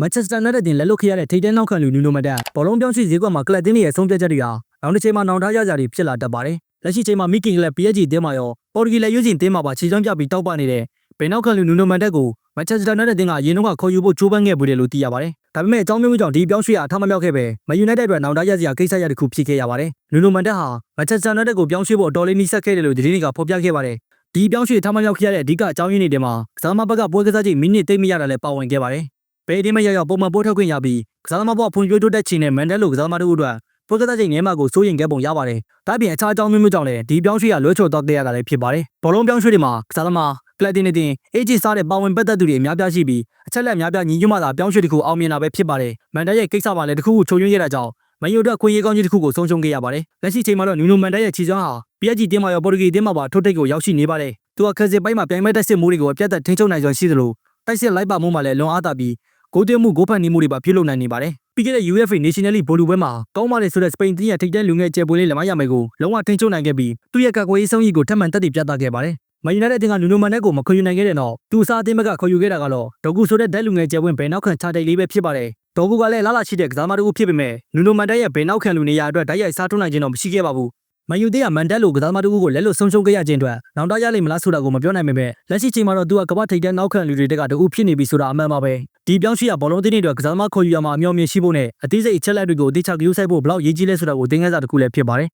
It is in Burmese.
မန်ချက်စတာနဲ့တင်လက်လွတ်ခရတဲ့ထိတ်တဲနောက်ခံလူနူနိုမန်တန်ဘောလုံးပြောင်းရွှေ့ဈေးကွက်မှာကလပ်တင်းတွေရဲ့ဆုံးဖြတ်ချက်တွေဟာနောက်တစ်ချိန်မှာနောင်တရကြတွေဖြစ်လာတတ်ပါတယ်လက်ရှိချိန်မှာမိကင်ကလပ် PSG တင်းမှာရောပေါ်တူဂီလက်ရွေးစင်တင်းမှာပါခြေချောင်းပြပြီးတောက်ပနေတဲ့ဘယ်နောက်ခံလူနူနိုမန်တက်ကိုမန်ချက်စတာနဲ့တင်ကအရင်တော့ခေါ်ယူဖို့ကြိုးပမ်းခဲ့ပွေတယ်လို့သိရပါတယ်ဒါပေမဲ့အကြောင်းမျိုးကြောင့်ဒီပြောင်းရွှေ့အားထမမြောက်ခဲ့ပဲမန်ယူနိုက်တက်အတွက်နောင်တရစရာကိစ္စရပ်တစ်ခုဖြစ်ခဲ့ရပါတယ်နူနိုမန်တက်ဟာမန်ချက်စတာနဲ့တက်ကိုပြောင်းရွှေ့ဖို့အတော်လေးနှိစက်ခဲ့တယ်လို့သတင်းတွေကဖော်ပြခဲ့ပါတယ်ဒီပြောင်းရွှေ့ထမမြောက်ခဲ့ရတဲ့အဓိကအကြောင်းရင်းတွေထဲမှာကစားသမားဘက်ကပွဲကစားချိန်မိနစ်သိမ့်မရတာလည်းပါဝင်ခဲ့ပါတယ် ဘယ်အတင်းမရောက်ရောက်ပုံမှန်ပို့ထုတ်ခွင့်ရပြီးကစားသမားဘဝဖွံ့ဖြိုးတိုးတက်ခြင်းနဲ့မန်တက်လိုကစားသမားတို့အတွက်ပွဲကစားချိန်ငယ်မှကိုစိုးရင်ခဲ့ပုံရပါတယ်။ဒါ့အပြင်အခြားအကြောင်းမျိုးမျိုးကြောင့်လည်းဒီပြောင်းရွှေ့ရလွှဲချော်တော့ခဲ့ရတာလည်းဖြစ်ပါတယ်။ဘောလုံးပြောင်းရွှေ့တွေမှာကစားသမားကလပ်တင်နေတင်အေဂျီစားတဲ့ပါဝင်ပတ်သက်သူတွေအများပြားရှိပြီးအချက်လက်အများပြားညီညွတ်မှသာပြောင်းရွှေ့တစ်ခုအောင်မြင်တာပဲဖြစ်ပါတယ်။မန်တက်ရဲ့ကိစ္စမှာလည်းတစ်ခုခုချုပ်ယွင်းခဲ့တာကြောင့်မန်ယူအတွက်ခွင့်ရကောင်းကြီးတစ်ခုကိုဆုံးရှုံးခဲ့ရပါတယ်။လက်ရှိချိန်မှာတော့နူနိုမန်တက်ရဲ့ခြေစွမ်းဟာ PSG တင်းမှာရောပေါ်တူဂီတင်းမှာပါထိုးထိပ်ကိုရောက်ရှိနေပါတယ်။သူကခက်စစ်ပိုင်းမှာပြိုင်မဲ့တက်စစ်မှုတွေကိုပြတ်သက်ထိန်းချုပ်နိုင်စွမ်းရှိသလိုတိုက်စစ်လိုက်ပါမှုမှာလည်းလွန်အားတာပြီး ဂိုးသွင်းမှုဂိုးဖန်နေမှုတွေပါပြုလုပ်နိုင်နေပါတယ်။ပြီးခဲ့တဲ့ UEFA National League ဘောလုံးပွဲမှာကောင်းပါတယ်ဆိုတဲ့စပိန်တင်းရဲ့ထိပ်တန်းလူငယ်ကျယ်ပွေလေးလက်မရမယ်ကိုလုံးဝထိန်းချုပ်နိုင်ခဲ့ပြီးသူ့ရဲ့ကာကွယ်ရေးဆုံးရည်ကိုထပ်မံတက်တည်ပြသခဲ့ပါတယ်။မန်ယူနိုက်တက်အသင်းကနူနိုမန်နက်ကိုမခွင့်ယူနိုင်ခဲ့တဲ့တော့သူအစားအသင်းဘက်ကခေါ်ယူခဲ့တာကတော့ဒေါကူဆိုတဲ့ဒက်လူငယ်ကျယ်ပွင့်ဘယ်နောက်ခံချတိတ်လေးပဲဖြစ်ပါတယ်။ဒေါကူကလည်းလာလာရှိတဲ့ကစားသမားတစ်ခုဖြစ်ပေမဲ့နူနိုမန်တက်ရဲ့ဘယ်နောက်ခံလူနေရာအတွက်ဓာတ်ရိုက်စားထုတ်နိုင်ခြင်းတော့မရှိခဲ့ပါဘူး။ မန်ယူသေးကမန်တက်လိုကစားသမားတစ်ခုကိုလက်လွတ်ဆုံးရှုံးခဲ့ရခြင်းအတွက်နောင်တရလိမ့်မလားဆိုတာကိုမပြောနိုင်ပေမဲ့လက်ရှိချိန်မှာတော့သူကကမ္ဘာထိပ်တန်းနောက်ခံလူတွေတက်ကတူဖြစ်နေပြီဆိုတာအမှန်ပါပဲ။ဒီပြောင်းရှိရဘောလုံးတင်းတွေအတွက်ကစားသမားခေါ်ယူရမှာအမျှော်မြင်ရှိဖို့နဲ့အသေးစိတ်အချက်လက်တွေကိုအသေးချဂရုစိုက်ဖို့ဘလောက်ရေးကြီးလဲဆိုတာကိုသင်ခန်းစာတစ်ခုလည်းဖြစ်ပါတယ်